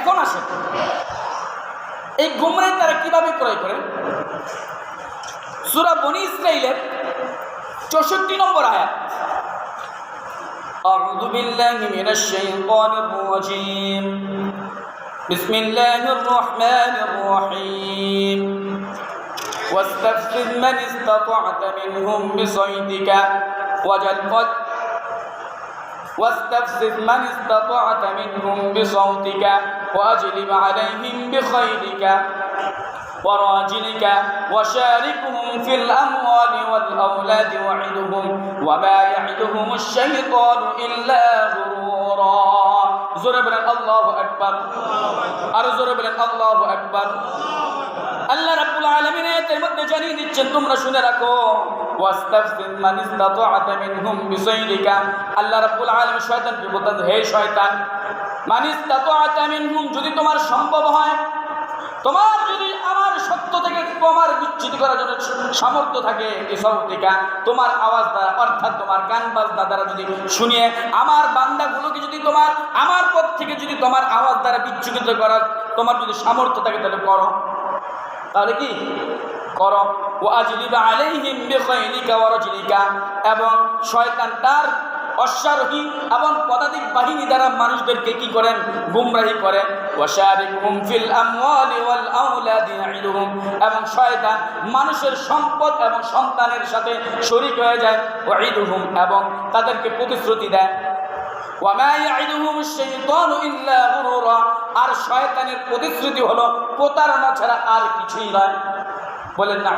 এখন আসে এই গুমরাই তারা কিভাবে ক্রয় করে সুরা বনি ইসরাইলের চৌষট্টি নম্বর আয়াত أعوذ بالله من الشيطان الرجيم بسم الله الرحمن الرحيم واستفزز من استطعت منهم بصيدك وجلقت واستفزز من استطعت منهم بصوتك وأجلب عليهم بخيلك وراجلك وشاركهم في الأموال والأولاد وعدهم وما يعدهم الشيطان إلا غرورا زرب الله أكبر أرزرب الله أكبر আল্লাহ রাব্বুল আলামিন এর মধ্যে জানিয়ে দিচ্ছেন তোমরা শুনে রাখো ওয়াস্তাফসিন মান ইসতাতাআতা মিনহুম বিসাইরিকা। আল্লাহ রাব্বুল আলামিন শয়তানকে বলতেন হে শয়তান, মান ইসতাতাআতা মিনহুম, যদি তোমার সম্ভব হয়, তোমার যদি আমার সত্য থেকে তোমার বিচ্ছিত করার জন্য সামর্থ্য থাকে বিসৌতিকা তোমার আওয়াজ দ্বারা, অর্থাৎ তোমার গান বাজনা দ্বারা যদি শুনিয়ে, আমার বান্দাগুলোকে যদি তোমার, আমার পথ থেকে যদি তোমার আওয়াজ দ্বারা বিচ্ছুরিত করার তোমার যদি সামর্থ্য থাকে, তাহলে করো। তাহলে কি? করো। ও আজলিবা আলাইহিম বিখাইলিকা ওয়া রাজলিকা। এবং শয়তান তার অশ্বারোহী এবং পদাতিক বাহিনী দ্বারা মানুষদেরকে কি করেন? গুমরাহি করে। ওয়াশারিকুহুম ফিল আমওয়ালি ওয়াল এবং শয়তান মানুষের সম্পদ এবং সন্তানের সাথে শরীক হয়ে যায়। ওয়াইদুহুম এবং তাদেরকে প্রতিশ্রুতি দেয়। আর শয়তানের প্রতিশ্রুতি হলো প্রতারণা ছাড়া আর কিছুই নয়। বলেন না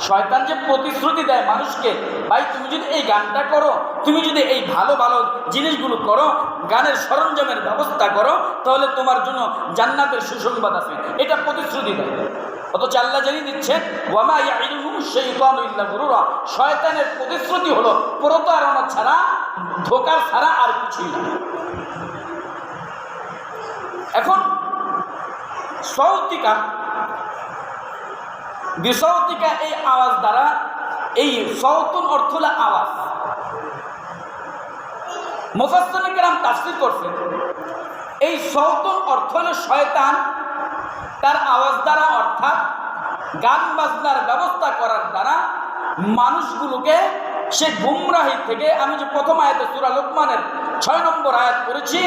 শয়তান যে প্রতিশ্রুতি দেয় মানুষকে, ভাই, তুমি যদি এই গানটা করো, তুমি যদি এই ভালো ভালো জিনিসগুলো করো, গানের সরঞ্জামের ব্যবস্থা করো, তাহলে তোমার জন্য জান্নাতের সুসংবাদ আছে। এটা প্রতিশ্রুতি দেয়। অথচ আল্লাহ জানিয়ে দিচ্ছে ওয়ামা ইয়াইদুহুম আশ-শাইতানু গুরুরা। শয়তানের প্রতিশ্রুতি হলো, প্রতারণা ছাড়া, ধোকার ছাড়া আর কিছুই না। এখন সৌতিকা বিসৌতিকা এই আওয়াজ দ্বারা এই সৌতুন অর্থ হলো আওয়াজ। মুফাসসিরিন তাফসীর করছেন, এই সৌতুন অর্থ হলো শয়তান তার আওয়াজ দ্বারা অর্থাৎ গান বাজনার ব্যবস্থা করার দ্বারা মানুষগুলোকে সে গুমরাহি থেকে, আমি যে প্রথম আয়াতে সুরা লোকমানের ছয় নম্বর আয়াত করেছি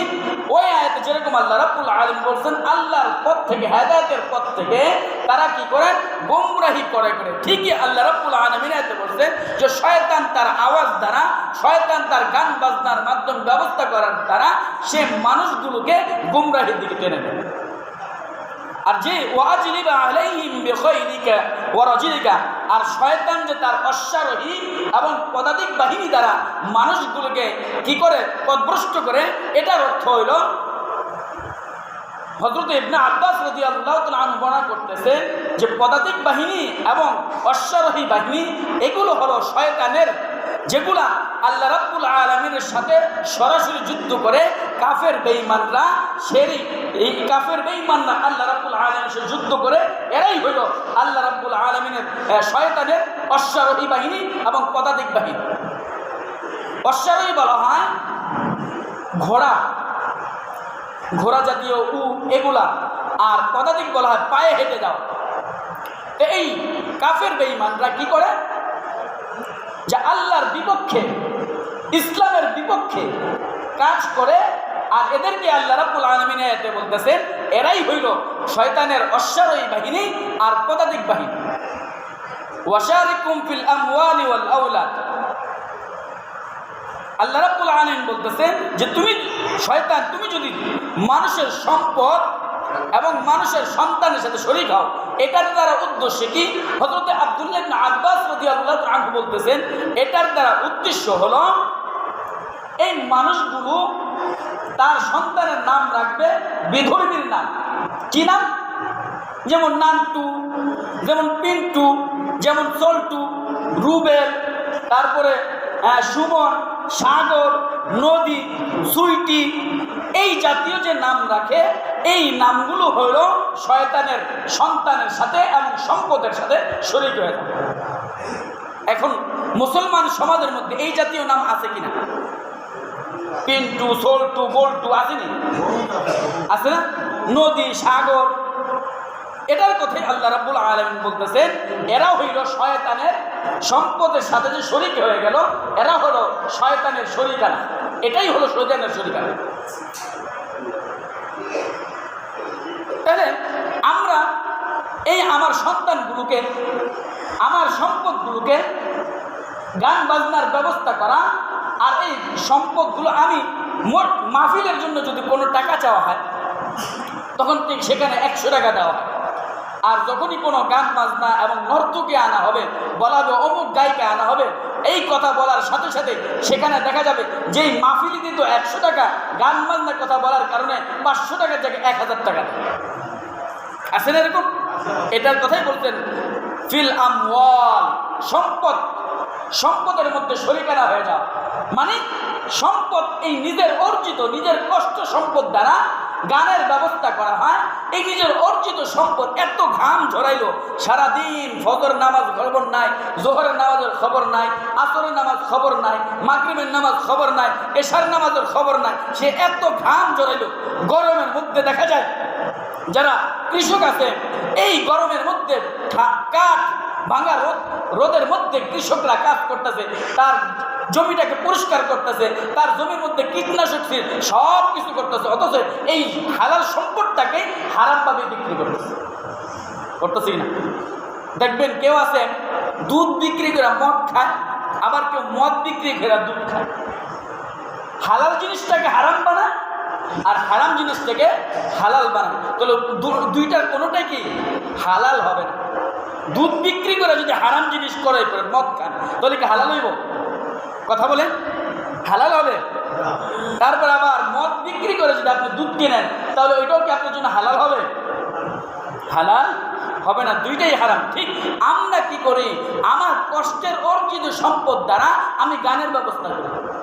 ওই আয়াতে যেরকম আল্লাহ রাব্বুল আলামিন বলছেন, আল্লাহর পথ থেকে, হেদায়েতের পথ থেকে তারা কি করে গুমরাহি করে করে। ঠিকই আল্লাহ রাব্বুল আলামিন আয়াতে বলছেন যে শয়তান তার আওয়াজ দ্বারা, শয়তান তার গান বাজনার মাধ্যম ব্যবস্থা করার দ্বারা সে মানুষগুলোকে গুমরাহির দিকে টেনে নেয়। আর যে ওয়াজলিবা আর শয়তান যে তার অশ্বারোহী এবং পদাতিক বাহিনী দ্বারা মানুষগুলোকে কি করে পদভ্রষ্ট করে, এটার অর্থ হইল হজরত ইবনে আব্বাস তাআলা আনহু বর্ণনা করতেছে যে পদাতিক বাহিনী এবং অশ্বারোহী বাহিনী, এগুলো হলো শয়তানের, যেগুলা আল্লাহ রাব্বুল আলমিনের সাথে সরাসরি যুদ্ধ করে কাফের বেঈমানরা, সেই এই কাফের বেঈমানরা আল্লাহ রাব্বুল আলমের সাথে যুদ্ধ করে, এরাই হইল আল্লাহ রাব্বুল আলমিনের শয়তানের অশ্বারোহী বাহিনী এবং পদাতিক বাহিনী। অশ্বারোহী বলা হয় ঘোড়া। ঘোড়া জাতীয় উ এগুলা আর পদাতিক বলা হয় পায়ে হেঁটে যাও। এই কাফের বেঈমানরা কি করে? যে আল্লাহর বিপক্ষে, ইসলামের বিপক্ষে কাজ করে আর এদেরকে আল্লাহ রাব্বুল আলমিনে এতে বলতেছেন এরাই হইল শয়তানের অশ্বারোহী বাহিনী আর পদাতিক বাহিনী। ওয়াশারিকুম ফিল আমওয়ালি ওয়াল আওলাদ। আল্লাহ রাব্বুল আলামিন বলতেছেন যে তুমি শয়তান তুমি যদি মানুষের সম্পদ এবং মানুষের সন্তানের সাথে শরীক হও এটার দ্বারা উদ্দেশ্য কি? হজরতে আবদুল্লাহ আব্বাস রাদিয়াল্লাহু আনহু বলতেছেন এটার দ্বারা উদ্দেশ্য হলো এই মানুষগুলো তার সন্তানের নাম রাখবে বিধর্মীর নাম। কি নাম? যেমন নান্টু যেমন পিন্টু যেমন চল্টু রুবেল তারপরে আহ, সুমন সাগর, নদী সুইটি এই জাতীয় যে নাম রাখে, এই নামগুলো হল শয়তানের সন্তানের সাথে এবং সম্পদের সাথে শরীর হয়ে থাকে। এখন মুসলমান সমাজের মধ্যে এই জাতীয় নাম আছে কিনা? পিন্টু, সোল্টু, বল্টু আসেনি আছে না? নদী, সাগর এটার কথাই আল্লাহ রাব্বুল আলমিন বলতেছেন এরা হইল শয়তানের সম্পদের সাথে যে শরিক হয়ে গেল, এরা হলো শয়তানের শরিকানা। এটাই হলো শয়তানের শরিকানা। তাহলে আমরা এই আমার সন্তানগুলোকে, আমার সম্পদগুলোকে গান বাজনার ব্যবস্থা করা আর এই সম্পদগুলো আমি মোট মাহফিলের জন্য যদি কোনো টাকা চাওয়া হয়, তখন সেখানে একশো টাকা দেওয়া হয়। আর যখনই কোনো গান বাজনা এবং নর্তকে আনা হবে, বলা হবে অমুক গায়িকা আনা হবে, এই কথা বলার সাথে সাথে সেখানে দেখা যাবে যেই মাহফিলি দিত একশো টাকা, গান বাজনার কথা বলার কারণে পাঁচশো টাকার জায়গায় এক হাজার টাকা দেয়। আছে না এরকম এটার কথাই বলতেন ফিল আমওয়াল, সম্পদ, সম্পদের মধ্যে শরিকানা হয়ে যাও মানে সম্পদ এই নিজের অর্জিত, নিজের কষ্ট সম্পদ দ্বারা গানের ব্যবস্থা করা হয় এই নিজের অর্জিত সম্পদ এত ঘাম ঝরাইলো, সারাদিন ফজর নামাজ খবর নাই, জোহরের নামাজের খবর নাই, আসরের নামাজ খবর নাই, মাগরিবের নামাজ খবর নাই, এশার নামাজের খবর নাই, সে এত ঘাম ঝরাইলো। গরমের মধ্যে দেখা যায়, যারা কৃষক আছে, এই গরমের মধ্যে কাঠ ভাঙা রোদ, রোদের মধ্যে কৃষকরা কাজ করতেছে, তার জমিটাকে পরিষ্কার করতেছে, তার জমির মধ্যে কীটনাশক সব কিছু করতেছে, অথচ এই হালাল সম্পদটাকে বিক্রি করতেছে। করতেছি না। দেখবেন কেউ আছে, দুধ বিক্রি করে মদ খায়, আবার কেউ মদ বিক্রি করে দুধ খায়। হালাল জিনিসটাকে হারাম বানায়, আর হারাম জিনিসটাকে হালাল বানায়। তাহলে দুইটার কোনোটাই কি? হালাল হবে না। দুধ বিক্রি করে যদি হারাম জিনিস করে করে, মদ খান তাহলে কি হালাল হইব? কথা বলে হালাল হবে? তারপর আবার মদ বিক্রি করে যদি আপনি দুধ কেনেন, তাহলে ওইটাও কি আপনার জন্য হালাল হবে? হালাল? হবে না, দুইটাই হারাম, ঠিক? আমরা কি করি? আমার কষ্টের অর্জিত সম্পদ দ্বারা আমি গানের ব্যবস্থা করি।